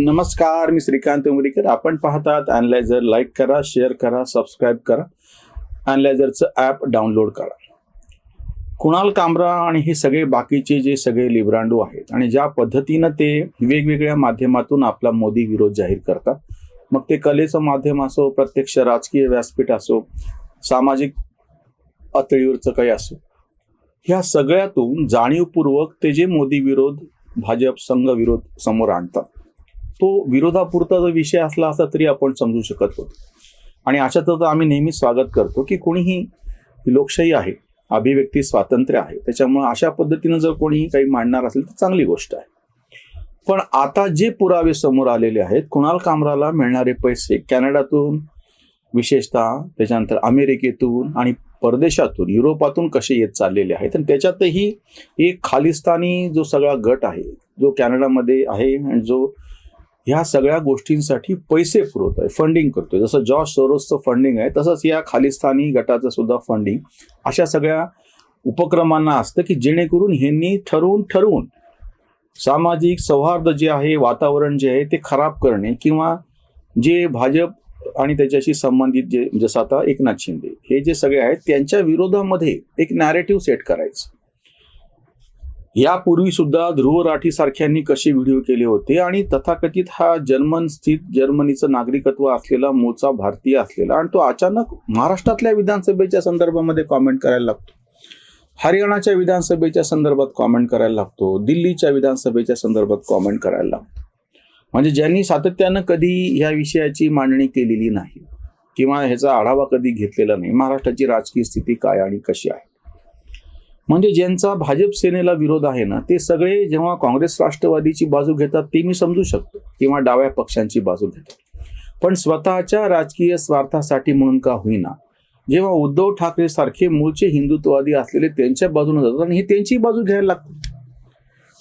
नमस्कार मी श्रीकांत उमरीकर आपण पाहतात अनलायझर लाईक करा शेअर करा सबस्क्राईब करा. अनलायझरचं ॲप डाउनलोड करा. कुणाल कामरा आणि हे सगळे बाकीचे जे सगळे लिब्रांडू आहेत आणि ज्या पद्धतीनं ते वेगवेगळ्या माध्यमातून आपला मोदी विरोध जाहीर करतात मग ते कलेचं माध्यम असो प्रत्यक्ष राजकीय व्यासपीठ असो सामाजिक पातळीवरचं काही असो ह्या सगळ्यातून जाणीवपूर्वक ते जे मोदी विरोध भाजप संघ विरोध समोर आणतात. तो विरोधापुरता जर विषय असला असता तरी आपण समजू शकत होतो. आणि अशातच आम्ही नेहमी स्वागत करतो की कोणीही लोकशाही आहे अभिव्यक्ती स्वातंत्र्य आहे त्याच्यामुळे अशा पद्धतीनं जर कोणीही काही मांडणार असेल तर चांगली गोष्ट आहे. पण आता जे पुरावे समोर आलेले आहेत कुणाल कामराला मिळणारे पैसे कॅनडातून विशेषतः त्याच्यानंतर अमेरिकेतून आणि परदेशातून युरोपातून कसे येत चाललेले आहेत आणि त्याच्यातही एक खालिस्तानी जो सगळा गट आहे जो कॅनडामध्ये आहे आणि जो ह्या सगळ्या गोष्टींसाठी पैसे पुरवत आहे फंडिंग करतोय. जसं जॉर्ज सोरोसचं फंडिंग आहे तसंच या खालिस्तानी गटाचं सुद्धा फंडिंग अशा सगळ्या उपक्रमांना असतं की जेणेकरून ह्यांनी ठरवून ठरवून सामाजिक सौहार्द जे आहे वातावरण जे आहे ते खराब करणे किंवा जे भाजप आणि त्याच्याशी संबंधित जे जसं आता एकनाथ शिंदे हे जे सगळे आहेत त्यांच्या विरोधामध्ये एक नॅरेटिव्ह सेट करायचं. यापूर्वी सुद्धा ध्रुव राठी सारख्यांनी कसे व्हिडिओ केले होते आणि तथाकथित हा जर्मन स्थित जर्मनीचं नागरिकत्व असलेला मूळचा भारतीय असलेला आणि तो अचानक महाराष्ट्रातल्या विधानसभेच्या संदर्भामध्ये कॉमेंट करायला लागतो. हरियाणाच्या विधानसभेच्या संदर्भात कॉमेंट करायला लागतो. दिल्लीच्या विधानसभेच्या संदर्भात कॉमेंट करायला लागतो. म्हणजे ज्यांनी सातत्यानं कधी ह्या विषयाची मांडणी केलेली नाही किंवा ह्याचा आढावा कधी घेतलेला नाही महाराष्ट्राची राजकीय स्थिती काय आणि कशी आहे? म्हणजे ज्यांचा भाजप सेनेला विरोध आहे ना ते सगळे जेव्हा काँग्रेस राष्ट्रवादीची बाजू घेतात ते मी समजू शकतो. किंवा डाव्या पक्षांची बाजू घेतात. पण स्वतःच्या राजकीय स्वार्थासाठी म्हणून का होईना जेव्हा उद्धव ठाकरे सारखे मूळचे हिंदुत्ववादी असलेले त्यांच्या बाजूने जातात आणि हे त्यांची बाजू घ्यायला लागते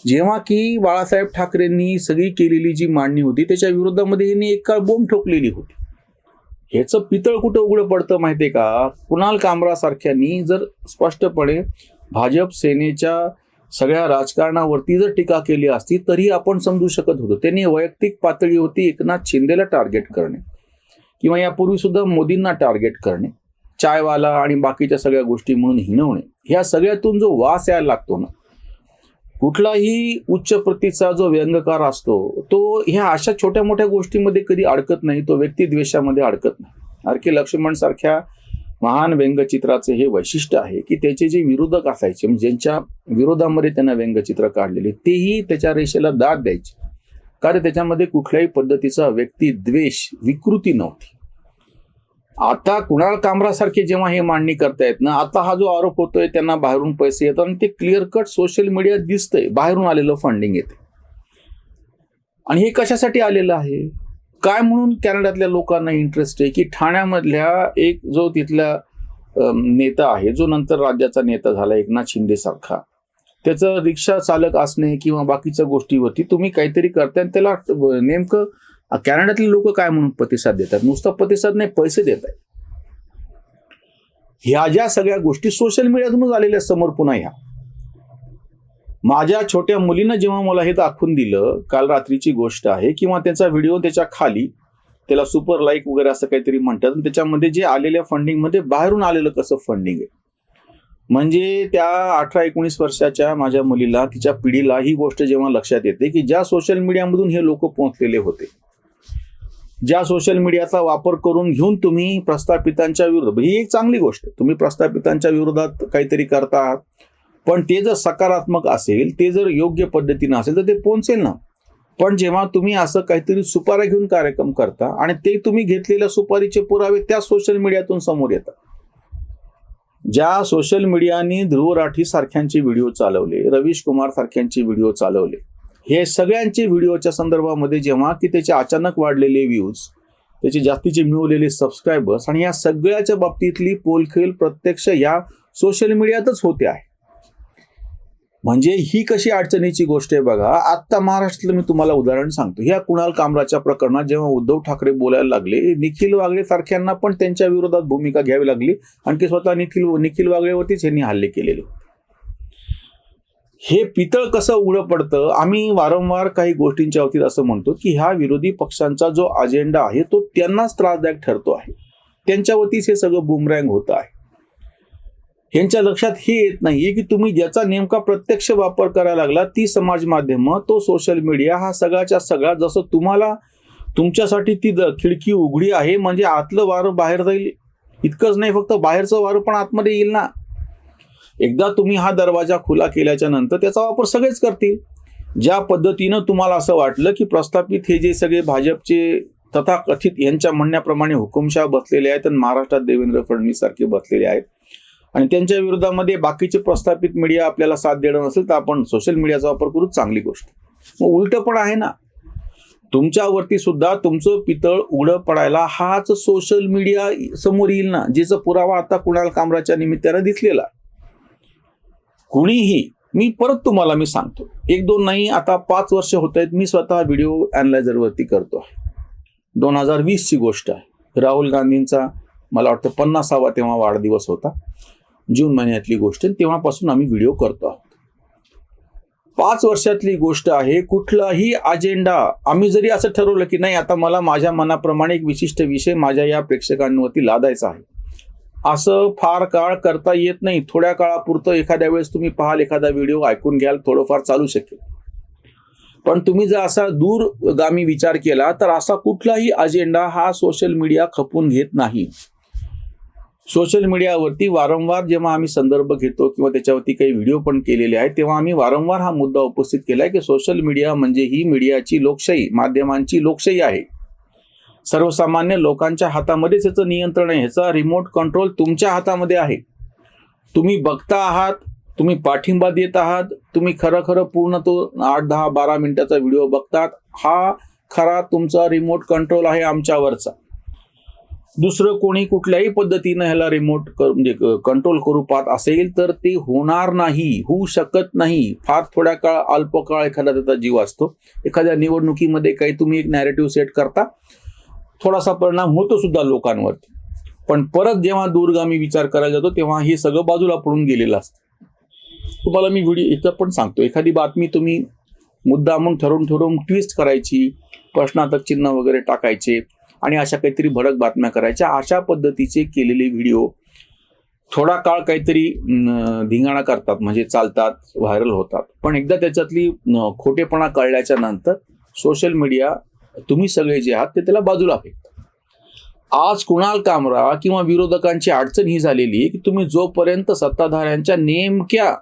जेव्हा की बाळासाहेब ठाकरेंनी सगळी केलेली जी मांडणी होती त्याच्या विरोधामध्ये यांनी एक काळ बोंब ठोकलेली होती. ह्याचं पितळ कुठं उघडं पडतं माहितीये का? कुणाल कामरासारख्यांनी जर स्पष्टपणे भाजप सेनेच्या सगळ्या राजकारणावरती जर टीका केली असती तरी आपण समजू शकत होतो. त्यांनी वैयक्तिक पातळी होती एकनाथ शिंदेला टार्गेट करणे. किंवा यापूर्वी सुद्धा मोदींना टार्गेट करणे. चायवाला आणि बाकीच्या सगळ्या गोष्टी म्हणून हिणवणे. ह्या सगळ्यातून जो वास यायला लागतो ना कुठलाही उच्च प्रतीचा जो व्यंगकार असतो तो ह्या अशा छोट्या मोठ्या गोष्टीमध्ये कधी अडकत नाही तो व्यक्तिद्वेषामध्ये अडकत नाही. आर के लक्ष्मण सारख्या महान व्यंगचित्राचे हे वैशिष्ट्य आहे की त्याचे जे विरोधक असायचे म्हणजे ज्यांच्या विरोधामध्ये त्यांना व्यंगचित्र काढलेले तेही त्याच्या रेषेला दाद द्यायचे. कारण त्याच्यामध्ये कुठल्याही पद्धतीचा व्यक्तिद्वेष विकृती नव्हती. आता कुणाल कामरासारखे जेव्हा हे मांडणी करतायत ना आता हा जो आरोप होतोय त्यांना बाहेरून पैसे येतात आणि ते क्लिअर कट सोशल मीडियात दिसतंय बाहेरून आलेलं फंडिंग येते आणि हे कशासाठी आलेलं आहे? काय म्हणून कॅनडातल्या लोकांना इंटरेस्ट आहे? की ठाण्यामधल्या एक जो तिथला नेता आहे जो नंतर राज्याचा नेता झाला एकनाथ शिंदे सारखा. त्याचं रिक्षा चालक असणे किंवा बाकीच्या गोष्टीवरती तुम्ही काहीतरी करताय आणि त्याला नेमकं कॅनडातले लोक काय म्हणून प्रतिसाद देतात? नुसता प्रतिसाद नाही पैसे देत आहेत. ह्या ज्या सगळ्या गोष्टी सोशल मीडियातूनच आलेल्या समोर पुन्हा ह्या. माझ्या छोट्या मुलीनं जेव्हा मला हे दाखवून दिलं काल रात्रीची गोष्ट आहे किंवा त्याचा व्हिडिओ त्याच्याखाली त्याला सुपर लाईक वगैरे असं काहीतरी म्हणतात त्याच्यामध्ये जे आलेल्या फंडिंगमध्ये बाहेरून आलेलं कसं फंडिंग आहे? म्हणजे त्या अठरा एकोणीस वर्षाच्या माझ्या मुलीला तिच्या पिढीला ही गोष्ट जेव्हा लक्षात येते की ज्या सोशल मीडियामधून हे लोक पोहोचलेले होते ज्या सोशल मीडियाचा वापर करून घेऊन तुम्ही प्रस्थापितांच्या विरोधात ही एक चांगली गोष्ट आहे. तुम्ही प्रस्थापितांच्या विरोधात काहीतरी करता आहात पण ते जर सकारात्मक असेल ते जर योग्य पद्धतीनं असेल तर ते पोहोचेल ना. पण जेव्हा तुम्ही असं काहीतरी सुपाऱ्या घेऊन कार्यक्रम करता आणि ते तुम्ही घेतलेल्या सुपारीचे पुरावे त्या सोशल मीडियातून समोर येतात. ज्या सोशल मीडियाने ध्रुव राठी सारख्यांचे व्हिडिओ चालवले रवीश कुमार सारख्यांचे व्हिडिओ चालवले हे सगळ्यांचे व्हिडिओच्या संदर्भामध्ये जेव्हा की त्याचे अचानक वाढलेले व्ह्यूज त्याचे जास्तीचे मिळवलेले सबस्क्रायबर्स आणि या सगळ्याच्या बाबतीतली पोलखेल प्रत्यक्ष या सोशल मीडियातच होते आहे. म्हणजे ही कशी अडचणीची गोष्ट आहे बघा आत्ता महाराष्ट्रातलं मी तुम्हाला उदाहरण सांगतो. ह्या कुणाल कामराच्या प्रकरणात जेव्हा उद्धव ठाकरे बोलायला लागले निखिल वागळे सारख्यांना पण त्यांच्या विरोधात भूमिका घ्यावी लागली. आणखी स्वतः निखिल निखिल वागळेवरतीच यांनी हल्ले केलेले. हे पितळ कसं उघडं पडतं? आम्ही वारंवार काही गोष्टींच्या बाबतीत असं म्हणतो की ह्या विरोधी पक्षांचा जो अजेंडा आहे तो त्यांनाच त्रासदायक ठरतो आहे. त्यांच्यावरतीच हे सगळं बुमरँग होतं आहे. यांच्या लक्षात हे येत नाहीये की तुम्ही ज्याचा नेमका प्रत्यक्ष वापर करायला लागला ती समाज माध्यमं तो सोशल मीडिया हा सगळ्याच्या सगळा जसं तुम्हाला तुमच्यासाठी ती द- खिडकी उघडी आहे म्हणजे आतलं वारं बाहेर जाईल. इतकंच नाही फक्त बाहेरचं वारं पण आतमध्ये येईल ना. एकदा तुम्ही हा दरवाजा खुला केल्याच्यानंतर त्याचा वापर सगळेच करतील. ज्या पद्धतीनं तुम्हाला असं वाटलं की प्रस्थापित हे जे सगळे भाजपचे तथाकथित यांच्या म्हणण्याप्रमाणे हुकुमशाह बसलेले आहेत आणि महाराष्ट्रात देवेंद्र फडणवीस सारखे बसलेले आहेत आणि त्यांच्या विरोधामध्ये बाकीचे प्रस्थापित मीडिया आपल्याला साथ देणं नसेल तर आपण सोशल मीडियाचा वापर करू चांगली गोष्ट. मग उलटं पण आहे ना. तुमच्यावरती सुद्धा तुमचं पितळ उघडं पडायला हाच सोशल मीडिया समोर येईल ना. जिचा पुरावा आता कुणाल कामराच्या निमित्तानं दिसलेला. कुणीही मी परत तुम्हाला मी सांगतो. एक दोन नाही आता पाच वर्ष होत आहेत मी स्वतः व्हिडिओ अनालायझरवरती करतो दोन हजार वीसची गोष्ट आहे. राहुल गांधींचा मला वाटतं पन्नासावा तेव्हा वाढदिवस होता. जून महिन्यातली गोष्ट तेव्हापासून आम्ही व्हिडिओ करतो आहोत. पाच वर्षातली गोष्ट आहे कुठलाही अजेंडा आम्ही जरी असं ठरवलं की नाही आता मला माझ्या मनाप्रमाणे एक विशिष्ट विषय माझ्या या प्रेक्षकांवरती लादायचा आहे. असं फार काळ करता येत नाही. थोड्या काळापुरतं एखाद्या वेळेस तुम्ही पाहाल एखादा व्हिडिओ ऐकून घ्याल थोडंफार चालू शकेल. पण तुम्ही जर असा दूरगामी विचार केला तर असा कुठलाही अजेंडा हा सोशल मीडिया खपून घेत नाही. सोशल मीडियावरती वारंवार जेव्हा आम्ही संदर्भ घेतो किंवा त्याच्यावरती काही व्हिडिओ पण केलेले आहेत तेव्हा आम्ही वारंवार हा मुद्दा उपस्थित केला आहे की सोशल मीडिया म्हणजे ही मीडियाची लोकशाही माध्यमांची लोकशाही आहे. सर्वसामान्य लोकांच्या हातामध्येच याचं नियंत्रण आहे ह्याचा रिमोट कंट्रोल तुमच्या हातामध्ये आहे. तुम्ही बघता आहात तुम्ही पाठिंबा देत आहात तुम्ही खरं खरं पूर्ण तो आठ दहा बारा मिनिटाचा व्हिडिओ बघतात हा खरा तुमचा रिमोट कंट्रोल आहे आमच्यावरचा. दुसरं कोणी कुठल्याही पद्धतीनं ह्याला रिमोट कर म्हणजे कंट्रोल करू पाहत असेल तर ते होणार नाही होऊ शकत नाही. फार थोड्या काळ अल्प काळ एखादा त्याचा जीव असतो. एखाद्या निवडणुकीमध्ये काही तुम्ही एक नॅरेटिव्ह सेट करता थोडासा परिणाम होतो सुद्धा लोकांवरती. पण परत जेव्हा दूरगामी विचार करायला जातो तेव्हा हे सगळं बाजूला पडून गेलेलं असतं. तुम्हाला मी व्हिडिओ इथं पण सांगतो. एखादी बातमी तुम्ही मुद्दा मग ठरवून ठरवून ट्विस्ट करायची प्रश्नार्थक चिन्ह वगैरे टाकायचे आणि अशा काहीतरी भडक बातम्या करायच्या. अशा पद्धतीचे केलेले व्हिडिओ थोडा काळ काहीतरी धिंगाणा करतात म्हणजे चालतात व्हायरल होतात. पण एकदा त्याच्यातली खोटेपणा कळल्याच्या नंतर सोशल मीडिया तुम्ही सगळे जे आहात ते त्याला बाजूला फेकतात. आज कुणाल कामरा किंवा विरोधकांची अडचण ही झालेली आहे की तुम्ही जोपर्यंत सत्ताधाऱ्यांच्या नेमक्या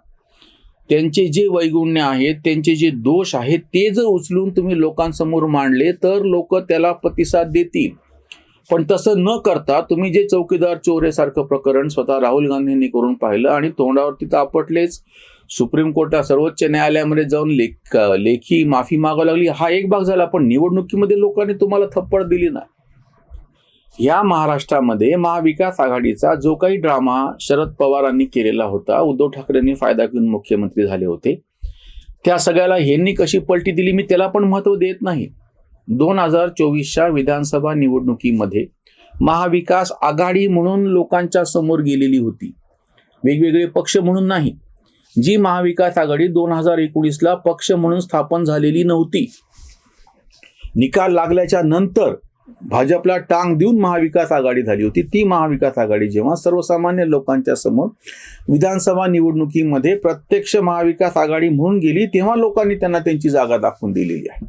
त्यांचे जे वैगुण्य आहेत त्यांचे जे दोष आहेत ते जर उचलून तुम्ही लोकांसमोर मांडले तर लोक त्याला प्रतिसाद देतील. पण तसं न करता तुम्ही जे चौकीदार चोरेसारखं प्रकरण स्वतः राहुल गांधींनी करून पाहिलं आणि तोंडावरती तर आपटलेच सुप्रीम कोर्टात सर्वोच्च न्यायालयामध्ये जाऊन लेख लेखी माफी मागावं लागली. हा एक भाग झाला पण निवडणुकीमध्ये लोकांनी तुम्हाला थप्पड दिली ना या महाराष्ट्रामध्ये महाविकास आघाडीचा जो काही ड्रामा शरद पवारांनी केलेला होता उद्धव ठाकरेंनी फायदा घेऊन मुख्यमंत्री झाले होते त्या सगळ्याला ह्यांनी कशी पलटी दिली मी त्याला पण महत्त्व देत नाही. दोन हजार चोवीसच्या विधानसभा निवडणुकीमध्ये महाविकास आघाडी म्हणून लोकांच्या समोर गेलेली होती. वेगवेगळे पक्ष म्हणून नाही. जी महाविकास आघाडी दोन हजार एकोणीसला पक्ष म्हणून स्थापन झालेली नव्हती. निकाल लागल्याच्या नंतर भाजपला टांग देऊन महाविकास आघाडी झाली होती. ती महाविकास आघाडी जेव्हा सर्वसामान्य लोकांच्या समोर विधानसभा निवडणुकीमध्ये प्रत्यक्ष महाविकास आघाडी म्हणून गेली तेव्हा लोकांनी त्यांना त्यांची जागा दाखवून दिलेली आहे.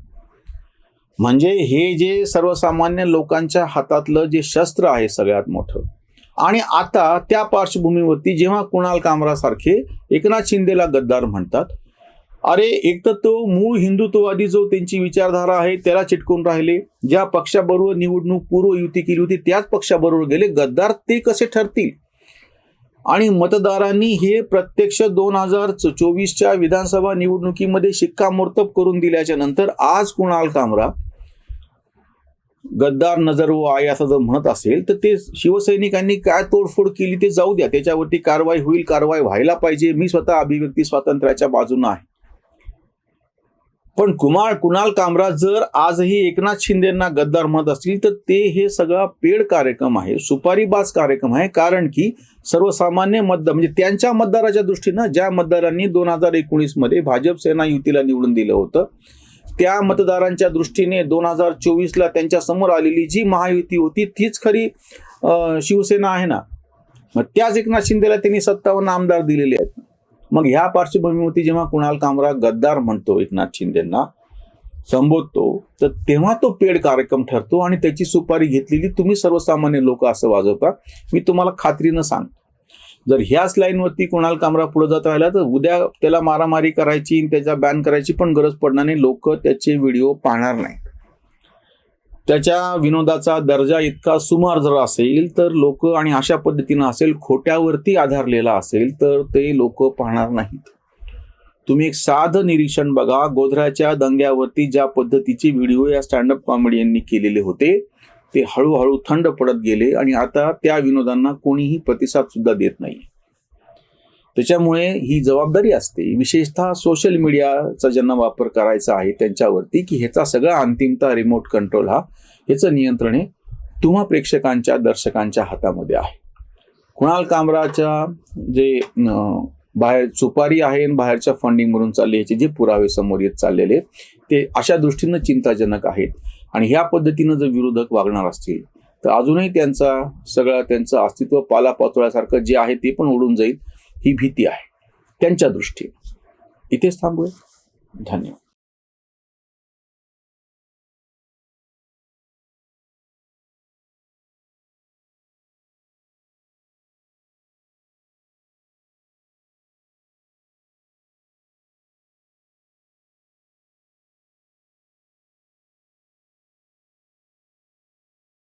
म्हणजे हे जे सर्वसामान्य लोकांच्या हातातलं जे शस्त्र आहे सगळ्यात मोठं आणि आता त्या पार्श्वभूमीवरती जेव्हा कुणाल कामरासारखे एकनाथ शिंदेला गद्दार म्हणतात अरे एक तर तो मूळ हिंदुत्ववादी जो त्यांची विचारधारा आहे त्याला चिटकून राहिले. ज्या पक्षाबरोबर निवडणूक पूर्व युती केली होती त्याच पक्षाबरोबर गेले. गद्दार ते कसे ठरतील? आणि मतदारांनी हे प्रत्यक्ष दोन हजार चोवीसच्या विधानसभा निवडणुकीमध्ये शिक्कामोर्तब करून दिल्याच्या नंतर आज कुणाल कामरा गद्दार नजर व आहे असं जर म्हणत असेल तर ते शिवसैनिकांनी काय तोडफोड केली ते जाऊ द्या. त्याच्यावरती कारवाई होईल कारवाई व्हायला पाहिजे. मी स्वतः अभिव्यक्ती स्वातंत्र्याच्या बाजूनं आहे. पण कुमार कुणाल कामराज जर आजही एकनाथ शिंदेना गद्दार म्हणत असतील तर ते हे सगळा पेड कार्यक्रम आहे सुपारीबाज कार्यक्रम आहे. कारण की सर्वसामान्य मतदार म्हणजे त्यांच्या मतदाराच्या दृष्टीनं ज्या मतदारांनी दोन हजार एकोणीसमध्ये भाजप सेना युतीला निवडून दिलं होतं त्या मतदारांच्या दृष्टीने दोन हजार चोवीसला त्यांच्यासमोर आलेली जी महायुती होती तीच खरी शिवसेना आहे ना. मग त्याच एकनाथ शिंदेला त्यांनी सत्तावन्न आमदार दिलेले आहेत. मग ह्या पार्श्वभूमीवरती जेव्हा कुणाल कामरा गद्दार म्हणतो एकनाथ शिंदेना संबोधतो तर तेव्हा तो पेड कार्यक्रम ठरतो आणि त्याची सुपारी घेतलेली तुम्ही सर्वसामान्य लोक असं वाजवता. मी तुम्हाला खात्रीनं सांगतो. जर ह्याच लाईनवरती कुणाल कामरा पुढे जात राहिला तर उद्या त्याला मारामारी करायची आणि त्याचा बॅन करायची पण गरज पडणार नाही. लोक त्याचे व्हिडिओ पाहणार नाही. त्याच्या विनोदाचा दर्जा इतका सुमार जर असेल तर लोक आणि अशा पद्धतीनं असेल खोट्यावरती आधारलेला असेल तर ते लोक पाहणार नाहीत. तुम्ही एक साधं निरीक्षण बघा. गोधराच्या दंग्यावरती ज्या पद्धतीचे व्हिडिओ या स्टँडअप कॉमेडियननी केलेले होते ते हळूहळू थंड पडत गेले आणि आता त्या विनोदांना कोणीही प्रतिसाद सुद्धा देत नाही त्याच्यामुळे ही जबाबदारी असते. विशेषतः सोशल मीडियाचा ज्यांना वापर करायचा आहे त्यांच्यावरती की ह्याचा सगळा अंतिमता रिमोट कंट्रोल हा ह्याचं नियंत्रण हे तुम्हा प्रेक्षकांच्या दर्शकांच्या हातामध्ये आहे. कुणाल कामराच्या जे बाहेर सुपारी आहे आणि बाहेरच्या फंडिंग म्हणून चालले याचे जे पुरावे समोर येत चाललेले ते अशा दृष्टीनं चिंताजनक आहेत. आणि ह्या पद्धतीनं जर विरोधक वागणार असतील तर अजूनही त्यांचा सगळा त्यांचं अस्तित्व पालापाचोळ्यासारखं जे आहे ते पण उडून जाईल. ही भीती आहे. त्यांच्या दृष्टीने. इथेच थांबूया. धन्यवाद.